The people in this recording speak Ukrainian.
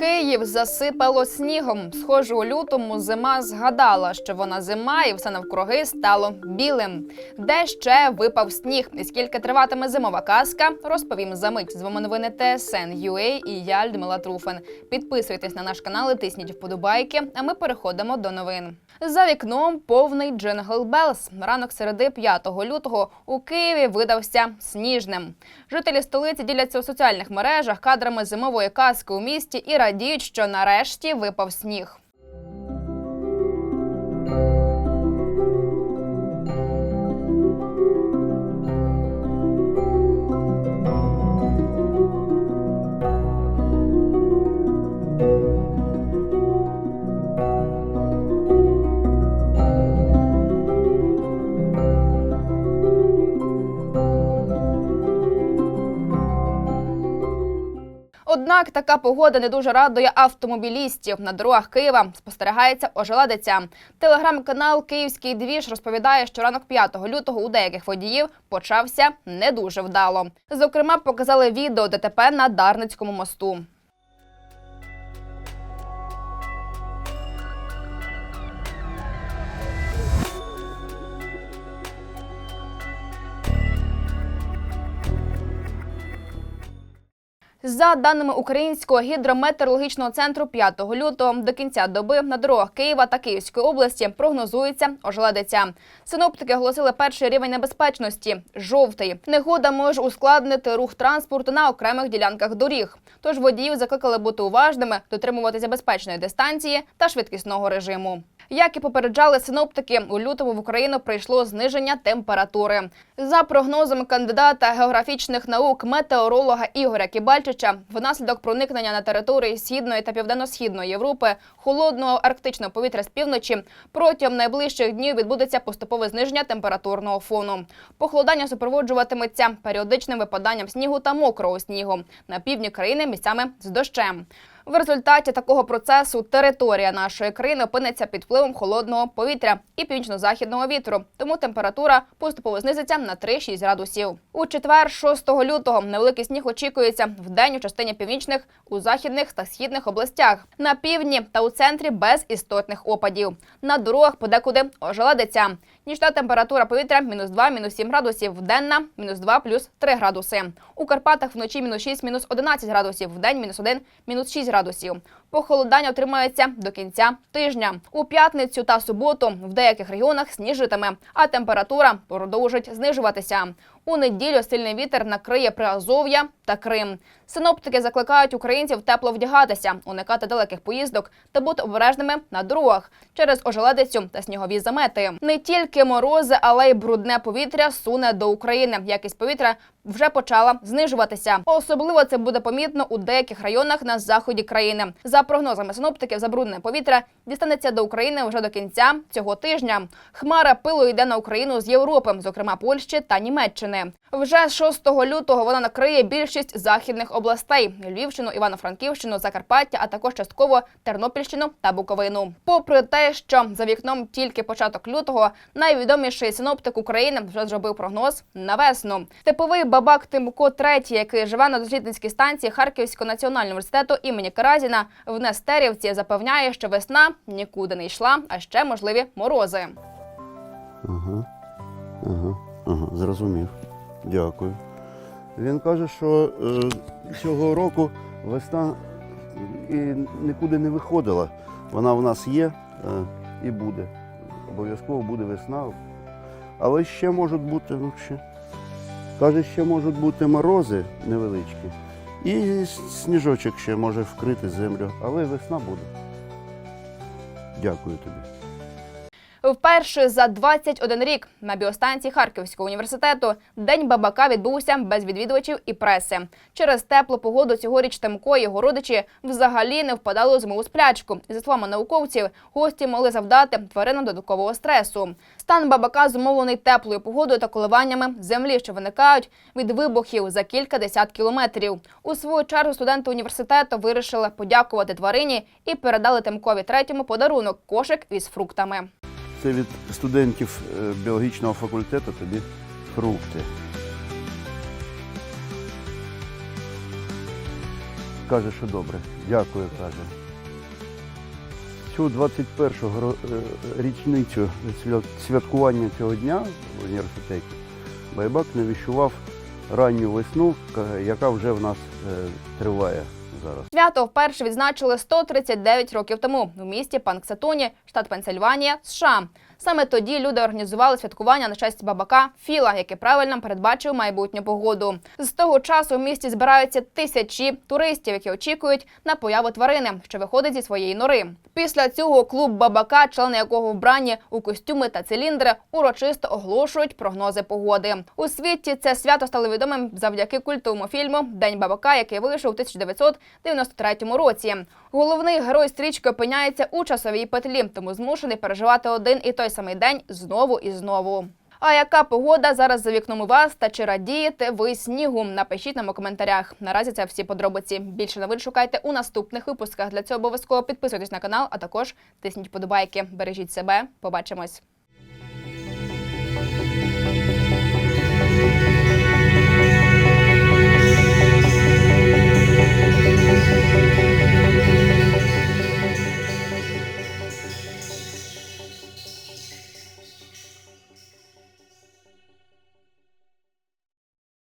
Київ засипало снігом. Схоже, у лютому зима згадала, що вона зима, і все навкруги стало білим. Де ще випав сніг? І скільки триватиме зимова казка? Розповім за мить. З вами новини ТСН UA і я Людмила Труфен. Підписуйтесь на наш канал, і тисніть вподобайки. А ми переходимо до новин. За вікном повний Джингл Белс. Ранок середи 5 лютого у Києві видався сніжним. Жителі столиці діляться у соціальних мережах кадрами зимової казки у місті і радіють, що нарешті випав сніг. Однак така погода не дуже радує автомобілістів. На дорогах Києва спостерігається ожеледиця. Телеграм-канал Київський двіж розповідає, що ранок 5 лютого у деяких водіїв почався не дуже вдало. Зокрема, показали відео ДТП на Дарницькому мосту. За даними Українського гідрометеорологічного центру 5 лютого до кінця доби на дорогах Києва та Київської області прогнозується ожеледиця. Синоптики оголосили перший рівень небезпечності жовтий. Негода може ускладнити рух транспорту на окремих ділянках доріг. Тож водіїв закликали бути уважними, дотримуватися безпечної дистанції та швидкісного режиму. Як і попереджали синоптики, у лютому в Україну прийшло зниження температури. За прогнозами кандидата географічних наук метеоролога Ігоря Кібальчича, внаслідок проникнення на території східної та південно-східної Європи холодного арктичного повітря з півночі протягом найближчих днів відбудеться поступове зниження температурного фону. Похолодання супроводжуватиметься періодичним випаданням снігу та мокрого снігу на півдні країни місцями з дощем. В результаті такого процесу територія нашої країни опиниться під впливом холодного повітря і північно-західного вітру, тому температура поступово знизиться на 3-6 градусів. У четвер, 6 лютого, невеликий сніг очікується в день у частині північних, у західних та східних областях, на півдні та у центрі без істотних опадів. На дорогах подекуди ожеледиться. Нічна температура повітря мінус 2, мінус 7 градусів, денна мінус 2, плюс 3 градуси. У Карпатах вночі мінус 6, мінус 11 градусів, в день мінус 1, мінус 6 градусів градусів. Похолодання отримається до кінця тижня. У п'ятницю та суботу в деяких регіонах сніжитиме, а температура продовжить знижуватися. У неділю сильний вітер накриє Приазов'я та Крим. Синоптики закликають українців тепло вдягатися, уникати далеких поїздок та бути обережними на дорогах через ожеледицю та снігові замети. Не тільки морози, але й брудне повітря суне до України. Якість повітря вже почала знижуватися. Особливо це буде помітно у деяких районах на заході країни. За прогнозами синоптиків, забруднене повітря дістанеться до України вже до кінця цього тижня. Хмара пилу йде на Україну з Європи, зокрема Польщі та Німеччини. Вже 6 лютого вона накриє більшість західних областей: Львівщину, Івано-Франківщину, Закарпаття, а також частково Тернопільщину та Буковину. Попри те, що за вікном тільки початок лютого, найвідоміший синоптик України вже зробив прогноз на весну. Типовий бабак Тимко III, який живе на дослідницькій станції Харківського національного університету імені Каразіна в Нестерівці, запевняє, що весна нікуди не йшла, а ще можливі морози. Ага, ага, ага, зрозумів. Дякую. Він каже, що е, цього року весна і нікуди не виходила. Вона в нас є е, і буде. Обов'язково буде весна. Але ще можуть бути, ну ще. Каже, ще можуть бути морози невеличкі. І сніжочок ще може вкрити землю, але весна буде. Дякую тобі. Вперше за 21 рік на біостанції Харківського університету День бабака відбувся без відвідувачів і преси. Через теплу погоду цьогоріч Тимко і його родичі взагалі не впадали у зимову сплячку. За словами науковців, гості могли завдати тваринам додаткового стресу. Стан бабака зумовлений теплою погодою та коливаннями землі, що виникають від вибухів за кілька десят кілометрів. У свою чергу студенти університету вирішили подякувати тварині і передали Тимкові третьому подарунок кошик із фруктами. Це від студентів е, біологічного факультету тобі фрукти. каже, що добре. Дякую, каже. Цю 21-го е, річницю святкування цього дня в університеті Байбак навіщував ранню весну, яка вже в нас е, триває зараз. Свято вперше відзначили 139 років тому у місті Панксатоні, штат Пенсильванія, США. Саме тоді люди організували святкування на честь бабака Філа, який правильно передбачив майбутню погоду. З того часу в місті збираються тисячі туристів, які очікують на появу тварини, що виходить зі своєї нори. Після цього клуб бабака, члени якого вбрані у костюми та циліндри, урочисто оголошують прогнози погоди. У світі це свято стало відомим завдяки культовому фільму День бабака, який вийшов у 1993 році. Головний герой стрічки опиняється у часовій петлі, тому змушений переживати один і той самий день знову і знову. А яка погода зараз за вікном у вас та чи радієте ви снігу? Напишіть нам у коментарях. Наразі це всі подробиці. Більше новин шукайте у наступних випусках. Для цього обов'язково підписуйтесь на канал, а також тисніть подобайки. Бережіть себе. Побачимось.